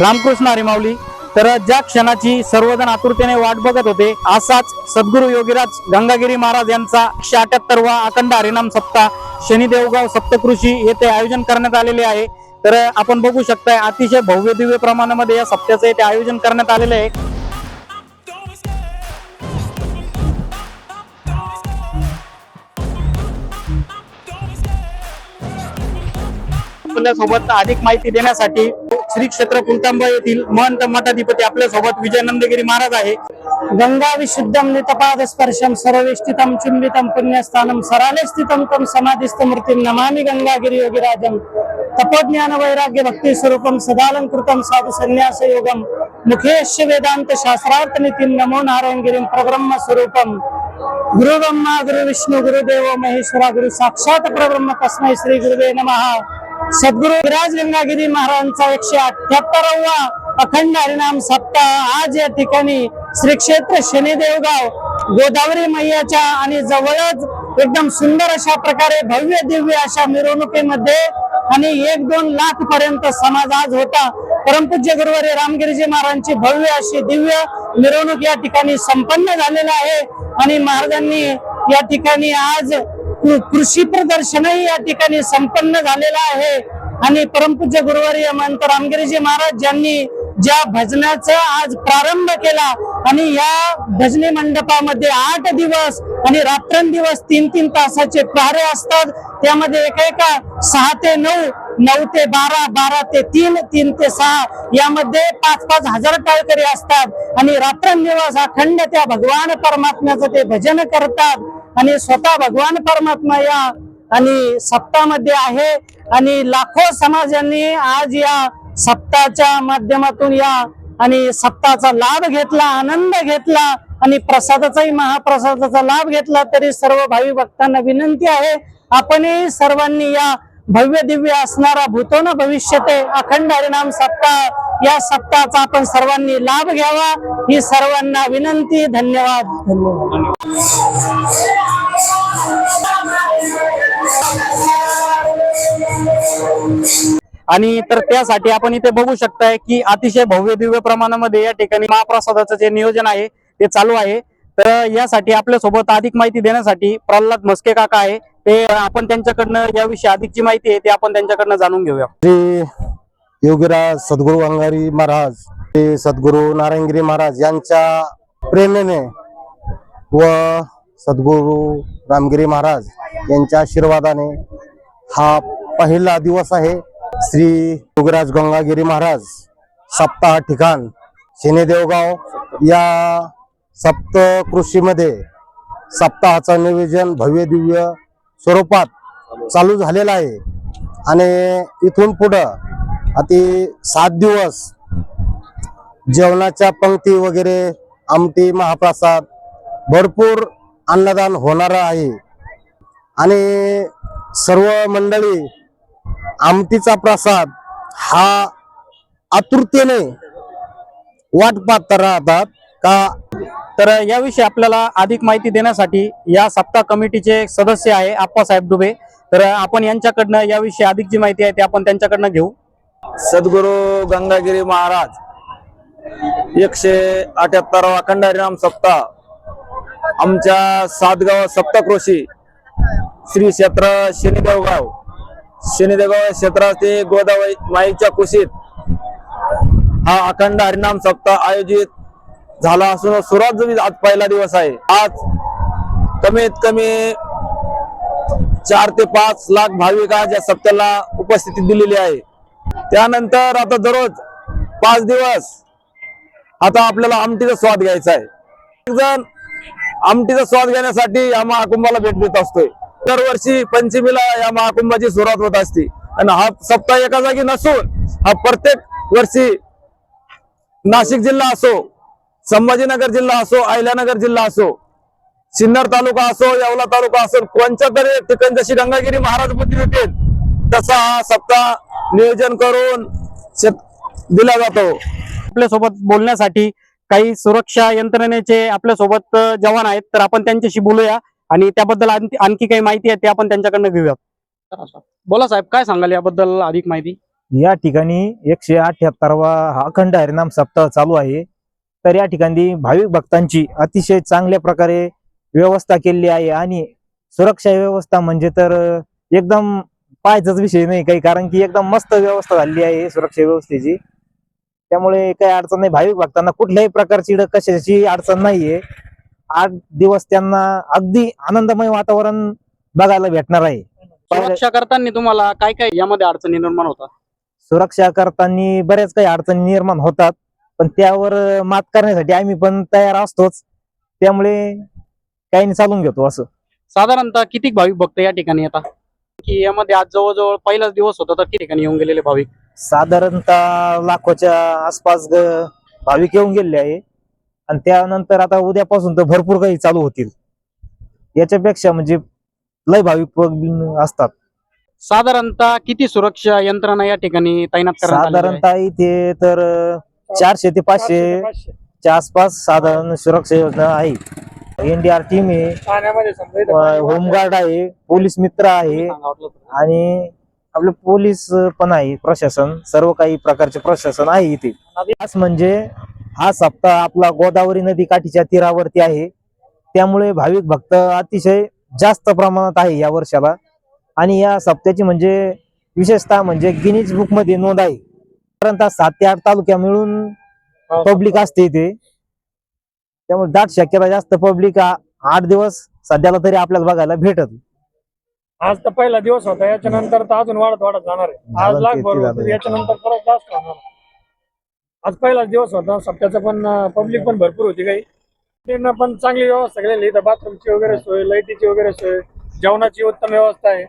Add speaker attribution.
Speaker 1: रामकृष्ण हरिमावली तर ज्या क्षणाची सर्वजण आतुरतेने वाट बघत होते असाच सद्गुरू योगीराज गंगागिरी महाराज यांचा एकशे अठ्याहत्तरवा अखंड हरिनाम सप्ताह शनिदेवगाव सप्तकृषी येथे आयोजन करण्यात आलेले आहे. तर आपण बघू शकताय अतिशय भव्य दिव्य प्रमाणामध्ये या सप्त्याचं येथे आयोजन करण्यात आलेलं आहे. आपल्यासोबत अधिक माहिती देण्यासाठी श्री क्षेत्र कुलतांबा येथील महंत मठाधिपती आपल्यासोबत विजय नंदगिरी महाराज आहे.
Speaker 2: गंगा विशुद्धम नितपाद स्पर्शम सर्वेष्टितम चुंबितम पुण्यस्थानम सराले स्थितम तम समाधिस्थ मूर्तिम नमामी गंगागिरी योगिराजम। तपोज्ञान वैराग्य भक्ती स्वरूपम सदालंकृतम साधु संन्यास योगम। मुखेश वेदांत शास्त्रार्थ नितीन नमो नारायण प्रब्रह्म स्वरूपम। गुरु ब्रह्मा गुरु विष्णू गुरुदेव महेश्वरा गुरु साक्षात परब्रह्म। तस्मै श्री गुरुवे नमः। सद्गुरु विराज गंगागिरी महाराजांचा एकशे अठ्याहत्तरावा अखंड हरिनाम सप्ताह आज या ठिकाणी श्री क्षेत्र शनिदेवगाव गोदावरी मैयाच्या आणि जवळच एकदम सुंदर अशा प्रकारे भव्य दिव्य अशा मिरवणुकीमध्ये आणि एक दोन लाख पर्यंत समाज आज होता. परमपूज्य गुरुवारी रामगिरीजी महाराजांची भव्य अशी दिव्य मिरवणूक या ठिकाणी संपन्न झालेला आहे आणि महाराजांनी या ठिकाणी आज कृषी प्रदर्शनही या ठिकाणी संपन्न झालेलं आहे. आणि परमपूज्य गुरुवारी महंत रामगिरीजी महाराज ज्यांनी ज्या भजनाचा आज प्रारंभ केला आणि या भजनी मंडपामध्ये आठ दिवस आणि रात्रंदिवस तीन तीन तासाचे पारे असतात. त्यामध्ये एकेका सहा ते नऊ नऊ ते बारा बारा ते तीन तीन ते सहा यामध्ये पाच पाच हजार टाळकरी असतात. आणि रात्रंदिवस अखंड त्या भगवान परमात्म्याचं ते भजन करतात. आणि स्वतः भगवान परमात्मा या आणि सप्तामध्ये आहे. आणि लाखो समाजांनी आज या सप्ताच्या माध्यमातून या आणि सप्ताचा लाभ घेतला आनंद घेतला आणि प्रसादाचाही महाप्रसादाचा लाभ घेतला. तरी सर्व भावी भक्तांना विनंती आहे आपणही सर्वांनी या भव्य दिव्य असणारा भूतोन भविष्यते अखंड हरिनाम सप्ताह या सप्ताहाचा आपण सर्वांनी लाभ घ्यावा. ही सर्वांना विनंती धन्यवाद. धन्यवाद.
Speaker 1: आणि तर त्यासाठी आपण इथे बघू शकताय की अतिशय भव्य दिव्य प्रमाणामध्ये या ठिकाणी महाप्रसादाचं जे नियोजन आहे ते चालू आहे. तर यासाठी आपल्यासोबत अधिक माहिती देण्यासाठी प्रल्हाद मस्के काका आहे. ते आपण त्यांच्याकडनं याविषयी अधिकची माहिती आहे ते आपण त्यांच्याकडनं जाणून घेऊया.
Speaker 3: श्री योगीराज सद्गुरू अंगारी महाराज ते सद्गुरू नारायणगिरी महाराज यांच्या प्रेरणेने व सद्गुरू रामगिरी महाराज यांच्या आशीर्वादाने हा पहिला दिवस आहे. श्री योगीराज गंगागिरी महाराज सप्ताह ठिकाण शनिदेवगाव या सप्तकृषीमध्ये सप्ताहाचं नियोजन भव्य दिव्य स्वरूपात चालू झालेला आहे. आणि इथून पुढं अति सात दिवस जेवणाच्या पंक्ती वगैरे आमटी महाप्रसाद भरपूर अन्नदान होणार आहे. आणि सर्व मंडळी आमटीचा प्रसाद हा आतुरतेने वाट पाहत राहतात का
Speaker 1: तर याविषयी आपल्याला अधिक माहिती देण्यासाठी या सप्ताह कमिटीचे सदस्य आहे आप्पासाहेब डुबे तर आपण यांच्याकडनं याविषयी अधिक जी माहिती आहे ते आपण त्यांच्याकडनं घेऊ.
Speaker 4: सद्गुरु गंगागिरी महाराज एकशे अठ्याहत्तरावा अखंड सप्ताह आमच्या सातगाव सप्तकृषी श्री क्षेत्र शनिदेवगाव. शनिदेवगाव क्षेत्रातील गोदावरी माईच्या कुशीत हा अखंड हरिनाम सप्ताह आयोजित झाला असून सुरुवात जरी आज पहिला दिवस आहे आज कमीत कमी चार ते पाच लाख भाविक आज या सप्त्याला उपस्थिती दिलेली आहे. त्यानंतर आता दररोज पाच दिवस आता आपल्याला आमटीचा स्वाद घ्यायचा आहे. एक जण आमटीचा स्वाद घेण्यासाठी या महाकुंभाला भेट देत असतोय. दरवर्षी पंचमीला या महाकुंभाची सुरुवात होत असते. आणि हा सप्ताह एका जागी नसून हा प्रत्येक वर्षी नाशिक जिल्हा असो संभाजीनगर जिल्हा असो अहिल्यानगर जिल्हा असो सिन्नर तालुका असो येवला तालुका असो कोणत्या तरी एक ठिकाणी जशी गंगागिरी महाराज बुद्धी देतील तसा हा सप्ताह नियोजन करून दिला जातो.
Speaker 1: आपल्यासोबत बोलण्यासाठी काही सुरक्षा यंत्रणेचे आपल्यासोबत जवान आहेत तर आपण त्यांच्याशी बोलूया आणि त्याबद्दल आणखी आणखी काही माहिती आहे ते आपण त्यांच्याकडनं घेऊया बोला साहेब काय सांगाल याबद्दल अधिक माहिती?
Speaker 5: या ठिकाणी एकशे अठ्याहत्तरवा हा अखंड हरिनाम सप्ताह चालू आहे. तर या ठिकाणी भाविक भक्तांची अतिशय चांगल्या प्रकारे व्यवस्था केलेली आहे आणि सुरक्षा व्यवस्था म्हणजे तर एकदम पाहायचाच विषय नाही काही कारण की एकदम मस्त व्यवस्था झालेली आहे सुरक्षा व्यवस्थेची. त्यामुळे काही अडचण नाही. भाविक भक्तांना कुठल्याही प्रकारची कशाची अडचण नाहीये. आठ दिवस त्यांना अगदी आनंदमय वातावरण बघायला भेटणार आहे.
Speaker 1: सुरक्षा करताना तुम्हाला काय काय यामध्ये अडचणी निर्माण होतात?
Speaker 5: सुरक्षा करताना बऱ्याच काही अडचणी निर्माण होतात. पण त्यावर मात करण्यासाठी आम्ही पण तयार असतोच. त्यामुळे काही चालून घेतो असं.
Speaker 1: साधारणतः किती भाविक भक्त या ठिकाणी येतात? की यामध्ये आज जवळजवळ पहिलाच दिवस होता तर किती ठिकाणी येऊन गेलेले भाविक?
Speaker 5: साधारणतः लाखोच्या आसपास भाविक येऊन गेले आहे. आणि त्यानंतर आता उद्यापासून तर भरपूर काही चालू होतील. याच्यापेक्षा म्हणजे लय भाविक असतात.
Speaker 1: साधारणतः किती सुरक्षा यंत्रणा या ठिकाणी तैनात?
Speaker 5: साधारणतः इथे तर चारशे ते पाचशे च्या आसपास साधारण सुरक्षा योजना आहे. एनडीआर टीम आहे.
Speaker 2: पाण्यामध्ये समजा इथं
Speaker 5: अं,
Speaker 2: पाणी वाहतंय.
Speaker 5: होमगार्ड आहे. पोलीस मित्र आहे.
Speaker 1: वाटलं.
Speaker 5: आणि आपले पोलीस पण आहे. प्रशासन. सर्व काही प्रकारचे प्रशासन आहे इथे. खास म्हणजे हा सप्ताह आपला गोदावरी नदी काठीच्या तीरावरती आहे. त्यामुळे भाविक भक्त अतिशय जास्त प्रमाणात आहे या वर्षाला. आणि या सप्त्याची म्हणजे विशेषतः म्हणजे गिनीज बुकमध्ये नोंद आहे. साधारणतः सात ते आठ तालुक्या मिळून पब्लिक असते इथे. त्यामुळे दाट शक्यता जास्त पब्लिक आठ दिवस सध्याला तरी आपल्याला बघायला भेटत.
Speaker 2: आज तर पहिला दिवस होता याच्यानंतर तर अजून वाढत वाढत जाणार आहे. आज लाख भरू. याच्यानंतर परत जास्त होणार आज पहिलाच दिवस होता सप्त्याचा पण पब्लिक पण भरपूर होती काही. त्यांना पण चांगली व्यवस्था केलेली इथं बाथरूमची वगैरे सोय लाईटीची वगैरे सोय जेवणाची उत्तम व्यवस्था आहे.